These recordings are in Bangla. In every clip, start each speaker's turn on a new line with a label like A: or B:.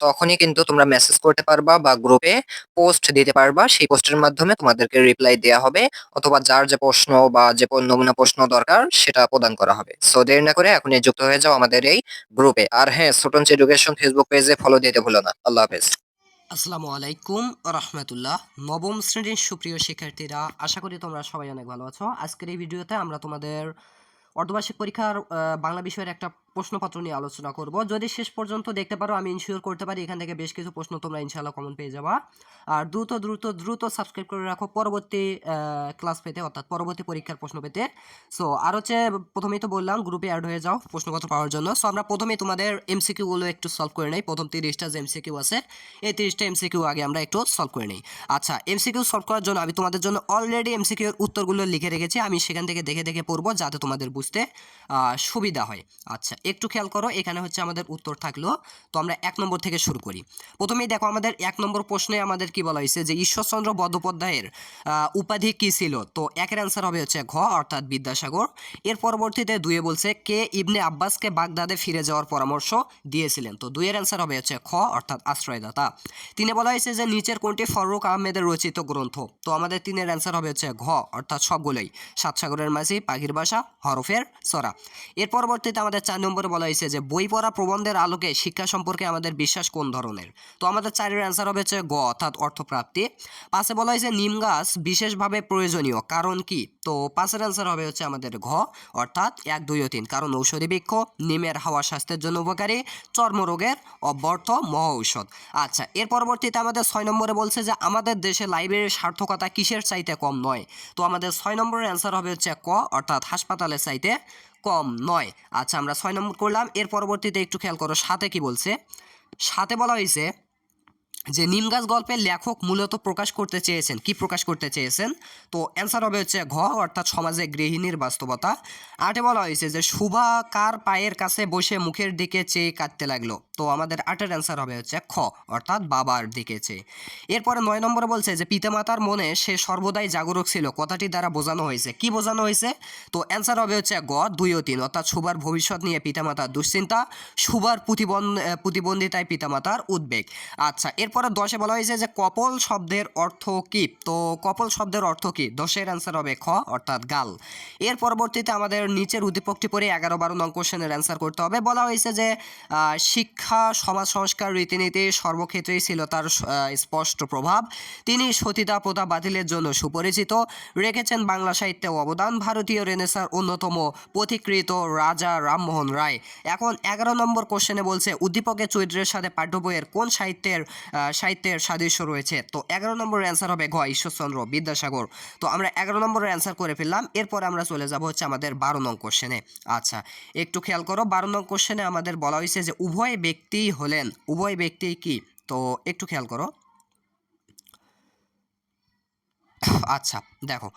A: তখনই কিন্তু তোমরা মেসেজ করতে পারবা বা গ্রুপে পোস্ট দিতে পারবা। সেই পোস্টের মাধ্যমে তোমাদেরকে রিপ্লাই দেওয়া হবে অথবা যার যে প্রশ্ন বা যে নমুনা প্রশ্ন দরকার সেটা প্রদান করা হবে। সো দেরি না করে এখনই যুক্ত হয়ে যাও আমাদের এই গ্রুপে আর হ্যাঁ স্টুডেন্টস এডুকেশন ফেসবুক পেজে ফলো দিতে ভুলো না। আল্লাহ হাফেজ।
B: আসসালামু আলাইকুম রহমতুল্লাহ। নবম শ্রেণির সুপ্রিয় শিক্ষার্থীরা, আশা করি তোমরা সবাই অনেক ভালো আছো। আজকের এই ভিডিওতে আমরা তোমাদের অর্ধবার্ষিক পরীক্ষার বাংলা বিষয়ের একটা প্রশ্নপত্র নিয়ে আলোচনা করব। যদি শেষ পর্যন্ত দেখতে পারো, আমি ইনশিওর করতে পারি এখান থেকে বেশ কিছু প্রশ্ন তোমরা ইনশাআল্লাহ কমন পেয়ে যাবা। আর দ্রুত দ্রুত দ্রুত সাবস্ক্রাইব করে রাখো পরবর্তী ক্লাস পেতে, অর্থাৎ পরবর্তী পরীক্ষার প্রশ্ন পেতে। সো আর হচ্ছে প্রথমেই তো বললাম গ্রুপে অ্যাড হয়ে যাও প্রশ্নপত্র পাওয়ার জন্য। সো আমরা প্রথমেই তোমাদের এমসিকিউগুলো একটু সলভ করে নেই। প্রথম তিরিশটা যে এমসিকিউ আছে, এই তিরিশটা এমসিকিউ আগে আমরা একটু সলভ করে নিই। আচ্ছা এমসিকিউ সলভ করার জন্য আমি তোমাদের জন্য অলরেডি এমসিকিউ এর উত্তরগুলো লিখে রেখেছি। আমি সেখান থেকে দেখে দেখে পড়ব যাতে তোমাদের বুঝতে সুবিধা হয়। আচ্ছা একটু খেয়াল করো, এখানে হচ্ছে আমাদের উত্তর থাকল। তো আমরা এক নম্বর থেকে শুরু করি। প্রথমেই দেখো, আমাদের এক নম্বর প্রশ্নে আমাদের কি বলা হয়েছে যে, ঈশ্বরচন্দ্র বন্দ্যোপাধ্যায়ের উপাধি কি ছিল? তো একের অ্যান্সার হবে হচ্ছে ঘ, অর্থাৎ বিদ্যাসাগর। এর পরবর্তীতে দুয়ে বলছে, কে ইবনে আব্বাসকে বাগদাদে ফিরে যাওয়ার পরামর্শ দিয়েছিলেন? তো দুইয়ের অ্যান্সার হবে হচ্ছে খ, অর্থাৎ আশ্রয়দাতা। তিনে বলা হয়েছে যে, নিচের কোনটি ফররুখ আহমেদের রচিত গ্রন্থ? তো আমাদের তিনের অ্যান্সার হবে হচ্ছে ঘ, অর্থাৎ সবগুলোই। সাত সাগরের মাঝি পাখির বাসা, হরফের সরা। এর পরবর্তীতে আমাদের চার বলা হয়েছে যে, বই পড়া প্রবন্ধের আলোকে শিক্ষা সম্পর্কে আমাদের বিশ্বাস কোন ধরনের? তো আমাদের চারের অ্যান্সার হবে হচ্ছে গ, অর্থাৎ অর্থপ্রাপ্তি। পাশে বলা হয়েছে নিম গাছ বিশেষভাবে প্রয়োজনীয়, কারণ কি? তো পাশের অ্যান্সার হবে হচ্ছে আমাদের ঘ, অর্থাৎ এক, দুই ও তিন, কারণ ঔষধি বৃক্ষ, নিমের হাওয়া স্বাস্থ্যের জন্য উপকারী চর্মরোগের অব্যর্থ মহ ঔষধ। আচ্ছা এর পরবর্তীতে আমাদের ছয় নম্বরে বলছে যে, আমাদের দেশে লাইব্রেরির সার্থকতা কিসের চাইতে কম নয়? তো আমাদের ছয় নম্বরের অ্যান্সার হবে হচ্ছে ক, অর্থাৎ হাসপাতালের চাইতে কম নয়। আচ্ছা আমরা ছয় নম্বর করলাম। এর পরবর্তীতে একটু খেয়াল করো, সাথে কি বলছে? সাথে বলা হয়েছে যে নিম গাছ গল্পের লেখক মূলত প্রকাশ করতে চেয়েছেন। কি প্রকাশ করতে চেয়েছেন? তো অ্যান্সার হবে হচ্ছে ঘ, অর্থাৎ সমাজে গৃহিণীর বাস্তবতা। আটে বলা হয়েছে যে শুভা কার পায়ের কাছে বসে মুখের দিকে চেয়ে কাঁদতে লাগল? তো আমাদের আটের অ্যান্সার হবে হচ্ছে খ, অর্থাৎ বাবার দিকে চেয়ে। এরপরে নয় নম্বরে বলছে যে পিতামাতার মনে সে সর্বদাই জাগরুক ছিল। কথাটি দ্বারা বোঝানো হয়েছে। কি বোঝানো হয়েছে? তো অ্যান্সার হবে হচ্ছে গ, দুই ও তিন, অর্থাৎ শুভার ভবিষ্যৎ নিয়ে পিতামাতার দুশ্চিন্তা, শুভার প্রতিবন্ধ প্রতিবন্ধিতায় পিতামাতার উদ্বেগ। আচ্ছা এরপরে দশে বলা হয়েছে যে কপল শব্দের অর্থ কি? তো কপল শব্দের অর্থ কি? দশের অ্যান্সার হবে খ, অর্থাৎ গাল। এর পরবর্তীতে আমাদের নিচের উদ্দীপকটি পরে এগারো বারো নং কোশ্চেনের অ্যান্সার করতে হবে। বলা হয়েছে যে শিক্ষা, সমাজ সংস্কার, রীতিনীতি সর্বক্ষেত্রেই ছিল তার স্পষ্ট প্রভাব। তিনি সতীতা প্রথা বাতিলের জন্য সুপরিচিত। রেখেছেন বাংলা সাহিত্যে অবদান। ভারতীয় রেনেসার অন্যতম পথিকৃত রাজা রামমোহন রায়। এখন এগারো নম্বর কোশ্চেনে বলছে, উদ্দীপকের চরিত্রের সাথে পাঠ্য বইয়ের কোন সাহিত্যের সাহিত্যের সাদৃশ্য রয়েছে। তো এগারো নম্বরের অ্যান্সার হবে ঘ, ঈশ্বরচন্দ্র বিদ্যাসাগর। তো আমরা এগারো নম্বরের অ্যান্সার করে ফেললাম। এরপরে আমরা চলে যাব হচ্ছে আমাদের বারো নং কোশ্চেনে আচ্ছা একটু খেয়াল করো, বারো নং কোশ্চেনে আমাদের বলা হয়েছে যে উভয় ব্যক্তি হলেন, উভয় ব্যক্তি কি? তো একটু খেয়াল করো। আচ্ছা দেখো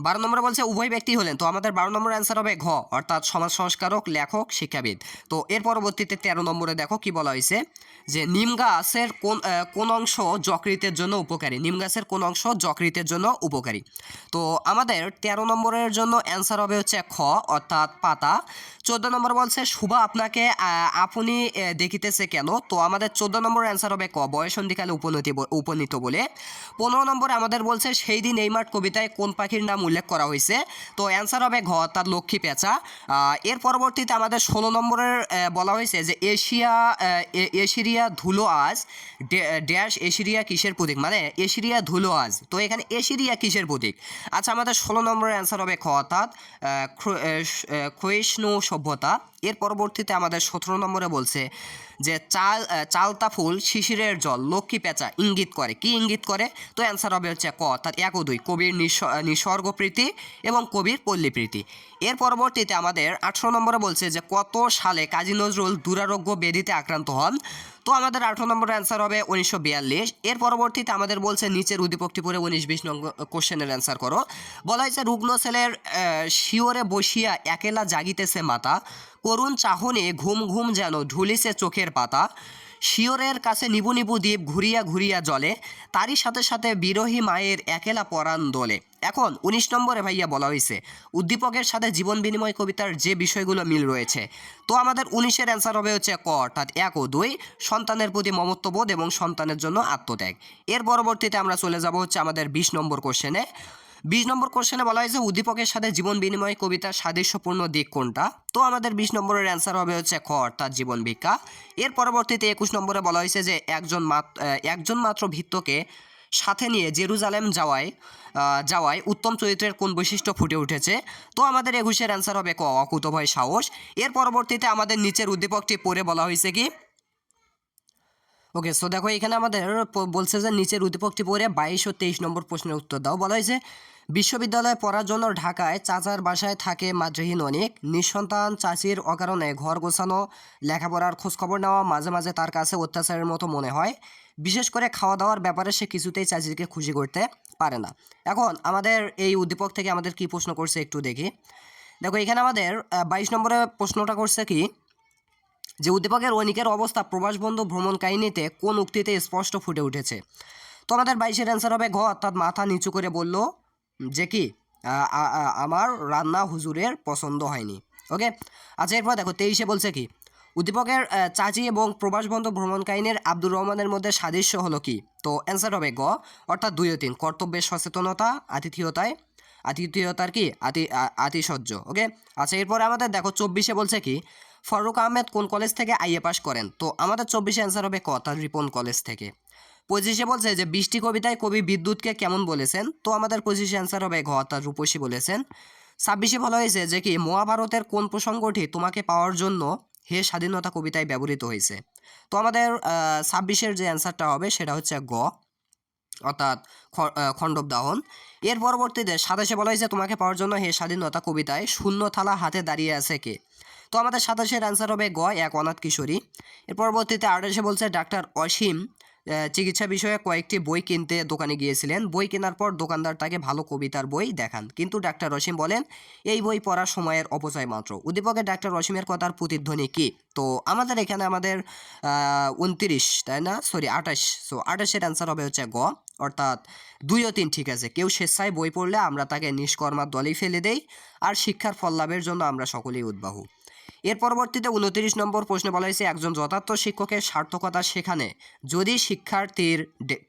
B: বারো নম্বরে বলছে, উভয় ব্যক্তি হলেন। তো আমাদের বারো নম্বর অ্যান্সার হবে ঘ, অর্থাৎ সমাজ সংস্কারক লেখক, শিক্ষাবিদ। তো এর পরবর্তীতে তেরো নম্বরে দেখো কি বলা হয়েছে, যে নিম গাছের কোন কোন অংশ যকৃতের জন্য উপকারী? নিম গাছের কোন অংশ যকৃতের জন্য উপকারী? তো আমাদের তেরো নম্বরের জন্য অ্যান্সার হবে হচ্ছে খ, অর্থাৎ পাতা। চোদ্দ নম্বর বলছে, শুভা আপনাকে আপনি দেখিতেছে কেন? তো আমাদের চোদ্দ নম্বর অ্যান্সার হবে ক বয়সন্ধিকালে উপনীতি ব- উপনীত বলে। পনেরো নম্বরে আমাদের বলছে, সেই দিন এই মাঠ কবিতায় কোন পাখির নাম উল্লেখ করা হয়েছে। তো অ্যান্সার হবে ঘ, অর্থাৎ লক্ষ্মী পেঁচা। এর পরবর্তীতে আমাদের ষোলো নম্বরের বলা হয়েছে যে এশিয়া এশিরিয়া ধুলো আজ ড্যাশ এশিরিয়া কিসের প্রতীক? মানে এশিরিয়া ধুলো আজ। তো এখানে এশিরিয়া কিসের প্রতীক? আচ্ছা আমাদের ষোলো নম্বরের অ্যান্সার হবে খ অর্থাৎ ক্ষয়িষ্ণু সভ্যতা। এর পরবর্তীতে আমাদের সতেরো নম্বরে বলছে যে, চাল চালতা ফুল শিশিরের জল, লক্ষ্মী পেঁচা ইঙ্গিত করে। কি ইঙ্গিত করে? তো অ্যান্সার হবে হচ্ছে ক, তার এক ও দুই কবির নিস- নিসর্গপ্রীতি এবং কবির পল্লীপ্রীতি এর পরবর্তীতে আমাদের আঠেরো নম্বরে বলছে যে, কত সালে কাজী নজরুল দুরারোগ্য ব্যাধিতে আক্রান্ত হন? তো আমাদের আঠারো নম্বরের অ্যান্সার হবে উনিশশো বিয়াল্লিশ। এর পরবর্তীতে আমাদের বলছে নিচের উদ্দীপকটি পরে উনিশ বিশ নম্বর কোশ্চেনের অ্যান্সার করো। বলা হয়েছে, রুগ্ন ছেলের শিওরে বসিয়া একেলা জাগিতেছে মাতা। করুণ চাহনে ঘুম ঘুম যেন ঢুলিছে চোখের পাতা। শিওরের কাছে নিবু নিবু দ্বীপ ঘুরিয়া ঘুরিয়া জলে তারই সাথে সাথে বিরোহী মায়ের একেলা পরাণ দোলে। এখন উনিশ নম্বরে ভাইয়া বলা হয়েছে উদ্দীপকের সাথে জীবন বিনিময় কবিতার যে বিষয়গুলো মিল রয়েছে, তো আমাদের উনিশের অ্যান্সার হবে হচ্ছে ক, অর্থাৎ এক ও দুই, সন্তানের প্রতি মমত্ববোধ এবং সন্তানের জন্য আত্মত্যাগ। এর পরবর্তীতে আমরা চলে যাব হচ্ছে আমাদের বিশ নম্বর কোশ্চেনে বিশ নম্বর কোশ্চেনে বলা হয়েছে, উদ্দীপকের সাথে জীবন বিনিময় কবিতার সাদৃশ্যপূর্ণ দিক কোনটা? তো আমাদের বিশ নম্বরের অ্যান্সার হবে হচ্ছে খ, অর্থাৎ জীবন ভিক্ষা। এর পরবর্তীতে একুশ নম্বরে বলা হয়েছে যে, একজন মাত্র একজন মাত্র ভিত্তকে সাথে নিয়ে জেরুজালেম যাওয়ায় যাওয়ায় উত্তম চরিত্রের কোন বৈশিষ্ট্য ফুটে উঠেছে? তো আমাদের একুশের অ্যান্সার হবে ক, অকুতভয় সাহস। এর পরবর্তীতে আমাদের নিচের উদ্দীপকটি পড়ে বলা হয়েছে কি? ওকে সো দেখো এখানে আমাদের বলছে যে নিচের উদ্দীপকটি পড়ে বাইশ ও তেইশ নম্বর প্রশ্নের উত্তর দাও। বলা হয়েছে, বিশ্ববিদ্যালয়ে পড়ার জন্য ঢাকায় চাচার বাসায় থাকে মাদ্রাহীন অনেক। নিঃসন্তান চাচির অকারণে ঘর গোছানো, লেখাপড়ার খোঁজখবর নেওয়া মাঝে মাঝে তার কাছে অত্যাচারের মতো মনে হয়। বিশেষ করে খাওয়া দাওয়ার ব্যাপারে সে কিছুতেই চাচিকে খুশি করতে পারে না। এখন আমাদের এই উদ্দীপক থেকে আমাদের কি প্রশ্ন করছে একটু দেখি। দেখো এখানে আমাদের বাইশ নম্বরে প্রশ্নটা করছে কি যে উদ্দীপকের ঐনিকের অবস্থা প্রবাসবন্ধু ভ্রমণ কাহিনীতে কোন উক্তিতে স্পষ্ট ফুটে উঠেছে। তো আমাদের বাইশের অ্যান্সার হবে ঘ, অর্থাৎ মাথা নিচু করে বলল যে কি আমার রান্না হুজুরের পছন্দ হয়নি। ওকে? আচ্ছা এরপর দেখো, তেইশে বলছে কি উদ্দীপকের চাচি এবং প্রবাসবন্ধু ভ্রমণ কাহিনীর আব্দুর রহমানের মধ্যে সাদৃশ্য হলো কি? তো অ্যান্সার হবে গ অর্থাৎ দুই ও তিন, কর্তব্যের সচেতনতা, আতিথেয়তায়, আতিথেয়তার কি? আতি আতিশয্য। ওকে? আচ্ছা এরপরে আমাদের দেখো, চব্বিশে বলছে কি ফারুক আহমেদ কোন কলেজ থেকে আইএ পাস করেন? তো আমাদের চব্বিশে অ্যান্সার হবে ক, তার রিপন কলেজ থেকে। পঁচিশে বলছে যে, বৃষ্টি কবিতায় কবি বিদ্যুৎকে কেমন বলেছেন? তো আমাদের পঁচিশে অ্যান্সার হবে ঘ, তার রূপসী বলেছেন। ছাব্বিশে বলা হয়েছে যে কি, মহাভারতের কোন প্রসঙ্গটি তোমাকে পাওয়ার জন্য? হে স্বাধীনতা কবিতায় ব্যবহৃত হয়েছে। তো আমাদের ছাব্বিশের যে অ্যান্সারটা হবে সেটা হচ্ছে গ, অর্থাৎ খণ্ডব দাহন এর পরবর্তীতে সাতাশে বলা হয়েছে তোমাকে পাওয়ার জন্য হে স্বাধীনতা কবিতায় শূন্য থালা হাতে দাঁড়িয়ে আছে কে? তো আমাদের সাতাশের অ্যান্সার হবে গ, এক, অনাথ কিশোরী। এর পরবর্তীতে আঠাশে বলছে, ডাক্তার অসীম চিকিৎসা বিষয়ে কয়েকটি বই কিনতে দোকানে গিয়েছিলেন। বই কেনার পর দোকানদার তাকে ভালো কবিতার বই দেখান। কিন্তু ডাক্তার অসীম বলেন, এই বই পড়ার সময়ের অপচয় মাত্র। উদ্দীপকের ডাক্তার অসীমের কথার প্রতিধ্বনি কি? তো আমাদের এখানে আমাদের উনত্রিশ, তাই না? সরি আঠাশ। সো আঠাশের অ্যান্সার হবে হচ্ছে গ। অর্থাৎ দুই ও তিন ঠিক আছে। কেউ স্বেচ্ছায় বই পড়লে আমরা তাকে নিষ্কর্মার দলেই ফেলে দেই, আর শিক্ষার ফল লাভের জন্য আমরা সকলেই উদ্বাহু। এর পরবর্তীতে উনত্রিশ নম্বর প্রশ্নে বলা হয়েছে, একজন যথার্থ শিক্ষকের সার্থকতা সেখানে। যদি শিক্ষার্থীর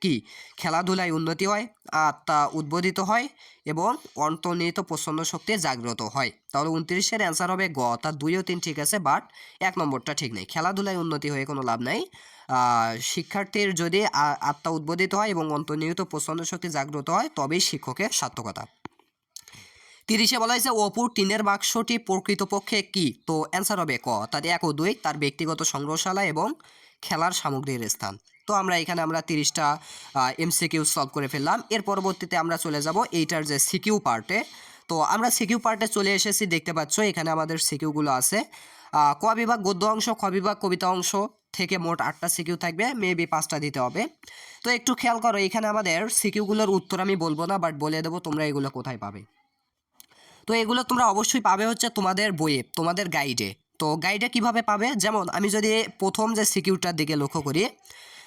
B: কি? খেলাধুলায় উন্নতি হয়, আত্মা উদ্বোধিত হয় এবং অন্তর্নিহিত প্রসন্ন শক্তি জাগ্রত হয়। তাহলে উনত্রিশের অ্যান্সার হবে গ তার দুই ও তিন ঠিক আছে বাট এক নম্বরটা ঠিক নেই। খেলাধুলায় উন্নতি হয়ে কোনো লাভ নাই। শিক্ষার্থীর যদি আত্মা উদ্বোধিত হয় এবং অন্তর্নিহিত প্রসন্ন শক্তি জাগ্রত হয়, তবেই শিক্ষকের সার্থকতা। তিরিশে বলা হয়েছে অপুর টিনের বাক্সটি প্রকৃতপক্ষে কি? তো অ্যান্সার হবে ক। তার এক ও দুই, তার ব্যক্তিগত সংগ্রহশালা এবং খেলার সামগ্রীর স্থান। তো আমরা এখানে আমরা তিরিশটা এমসিকিউ সলভ করে ফেললাম। এর পরবর্তীতে আমরা চলে যাব এইটার যে সিকিউ পার্টে তো আমরা সিকিউ পার্টে চলে এসেছি, দেখতে পাচ্ছ, এখানে আমাদের সিকিউগুলো আছে। ক বিভাগ গদ্য অংশ, খ বিভাগ কবিতা অংশ থেকে মোট আটটা সিকিউ থাকবে মেবি পাঁচটা দিতে হবে। তো একটু খেয়াল করো, এখানে আমাদের সিকিউগুলোর উত্তর আমি বলব না বাট বলে দেবো তোমরা এগুলো কোথায় পাবে। তো এগুলো তোমরা অবশ্যই পাবে হচ্ছে তোমাদের বইয়ে, তোমাদের গাইডে তো গাইডে কীভাবে পাবে? যেমন আমি যদি প্রথম যে সিকিউরটার দিকে লক্ষ্য করি,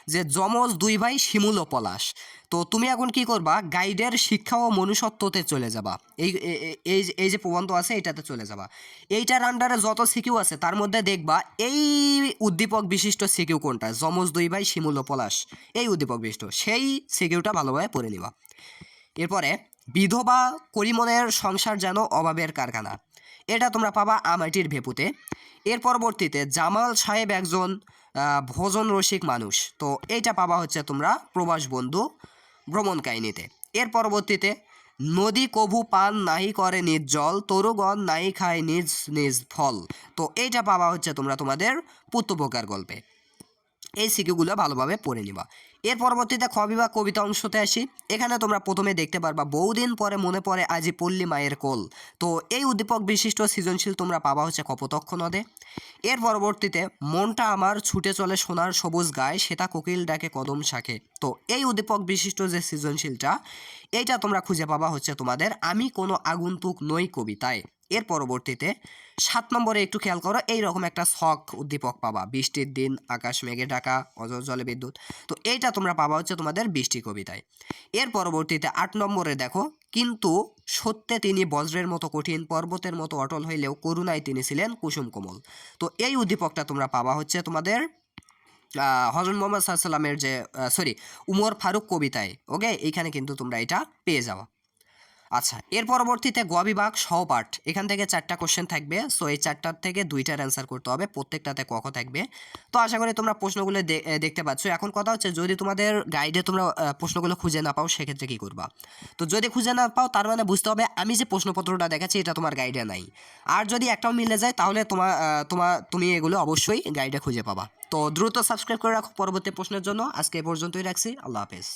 B: যে যমজ দুই ভাই শিমুল ও পলাশ। তো তুমি এখন কি করবা? গাইডের শিক্ষা ও মনুষ্যত্বতে চলে যাবা। এই এই যে- এই যে প্রবন্ধ আছে এইটাতে চলে যাবা। এইটার আন্ডারে যত সিকিউ আছে, তার মধ্যে দেখবা এই উদ্দীপক বিশিষ্ট সিকিউ কোনটা? যমজ দুই ভাই, শিমুল ও পলাশ। এই উদ্দীপক বিশিষ্ট। সেই সিকিউটা ভালোভাবে পড়ে নিবা। এরপরে বিধবা করিমনের সংসার যেন অভাবের কারখানা। এটা তোমরা পাবা আমাটির ভেপুতে। এর পরবর্তীতে জামাল সাহেব একজন ভোজন রসিক মানুষ। তো এইটা পাবা হচ্ছে তোমরা প্রবাস বন্ধু ভ্রমণ কাহিনীতে। এর পরবর্তীতে, নদী কভু পান নাহি করে নিজ জল, তরুগণ নাই খায় নিজ নিজ ফল। তো এইটা পাওয়া হচ্ছে তোমরা তোমাদের পুত্রপোকার গল্পে। এই সিকিউগুলো ভালোভাবে পড়ে নিবা। এর পরবর্তীতে খ বিভাগ কবিতা অংশতে আসি। এখানে তোমরা প্রথমে দেখতে পারবা, বহুদিন পরে মনে পড়ে আজি পল্লী মায়ের কোল। তো এই উদ্দীপক বিশিষ্ট সৃজনশীল তোমরা পাবা হচ্ছে কপোতক্ষ নদে। এর পরবর্তীতে, মনটা আমার ছুটে চলে সোনার সবুজ গায়ে, সেটা কোকিল ডাকে কদম শাখে। তো এই উদ্দীপক বিশিষ্ট যে সৃজনশীলটা, এইটা তোমরা খুঁজে পাবা হচ্ছে তোমাদের, আমি কোনো আগন্তুক নই কবিতায়। এর পরবর্তীতে সাত নম্বরে একটু খেয়াল করো, এইরকম একটা শখ উদ্দীপক পাবা। বৃষ্টির দিন, আকাশ মেঘে ঢাকা অজর জলে বিদ্যুৎ। তো এইটা তোমরা পাবা হচ্ছে তোমাদের বৃষ্টি কবিতায়। এর পরবর্তীতে আট নম্বরে দেখো, কিন্তু সত্যে তিনি বজ্রের মতো কঠিন, পর্বতের মতো অটল হইলেও করুণায় তিনি ছিলেন কুসুম কোমল। তো এই উদ্দীপকটা তোমরা পাবা হচ্ছে তোমাদের হজরত মোহাম্মদ সাল্লামের যে সরি, উমর ফারুক কবিতায়। ওকে? এইখানে কিন্তু তোমরা এটা পেয়ে যাওয়া আচ্ছা এর পরবর্তীতে গ বিভাগ সহপাঠ। এখান থেকে চারটা কোশ্চেন থাকবে সো এই চারটার থেকে দুইটার অ্যান্সার করতে হবে, প্রত্যেকটাতে কখ থাকবে। তো আশা করি তোমরা প্রশ্নগুলো দেখতে পাচ্ছ। এখন কথা হচ্ছে, যদি তোমাদের গাইডে তোমরা প্রশ্নগুলো খুঁজে না পাও, সেক্ষেত্রে কী করবা? তো যদি খুঁজে না পাও, তার মানে বুঝতে হবে, আমি যে প্রশ্নপত্রটা দেখাচ্ছি, এটা তোমার গাইডে নাই। আর যদি একটাও মিলে যায়, তাহলে তোমার তোমার তুমি এগুলো অবশ্যই গাইডে খুঁজে পাবা। তো দ্রুত সাবস্ক্রাইব করে রাখো পরবর্তী প্রশ্নের জন্য। আজকে এ পর্যন্তই রাখছি। আল্লাহ হাফেজ।